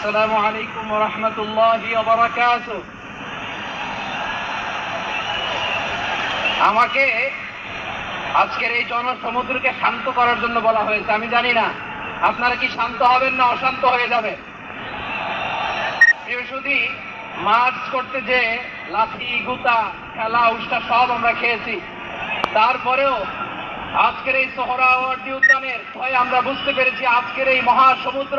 السلام عليكم ورحمة الله وبركاته আমাকে আজকের এই জনসমুদ্রকে শান্ত করার জন্য বলা হয়েছে আমি জানি না আপনারা কি শান্ত হবেন না অশান্ত হয়ে যাবে প্রিয় সুধী মাছ করতে যে লাঠি গুতা খেলা উষ্টা সব আমরা খেয়েছি তারপরেও আজকের এই সোহরাওয়ার্দী উদ্যানের ভয়ে আমরা বুঝতে পেরেছি আজকের এই মহাসমুদ্র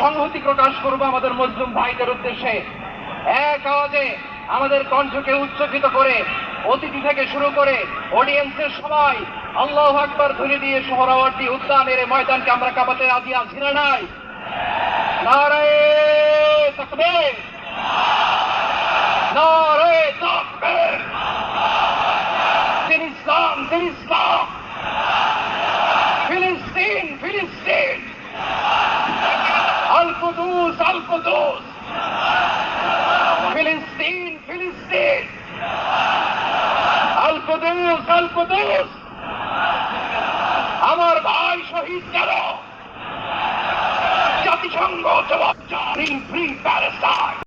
সংহতি প্রকাশ করব আমাদের মুসলিম ভাইদের উদ্দেশ্যে। এক আওয়াজে আমাদের কণ্ঠকে উচ্চকিত করে, অতিথি থেকে শুরু করে অডিয়েন্সের সবাই আল্লাহ আকবার ধরে দিয়ে সোহরাওয়ার্দী উদ্যানের ময়দানকে আমরা কাঁপাতে রাজি আছি না নাই? দিন ইসলাম দিন ইসলাম ফিলিস্তিন ফিলিস্তিন আল القدوس فلسطين فلسطين আল কুদুস আমার ভাই শহীদ গেল। জাতিসংঘ জবাব ফ্রি ফ্রি প্যালেস্টাইন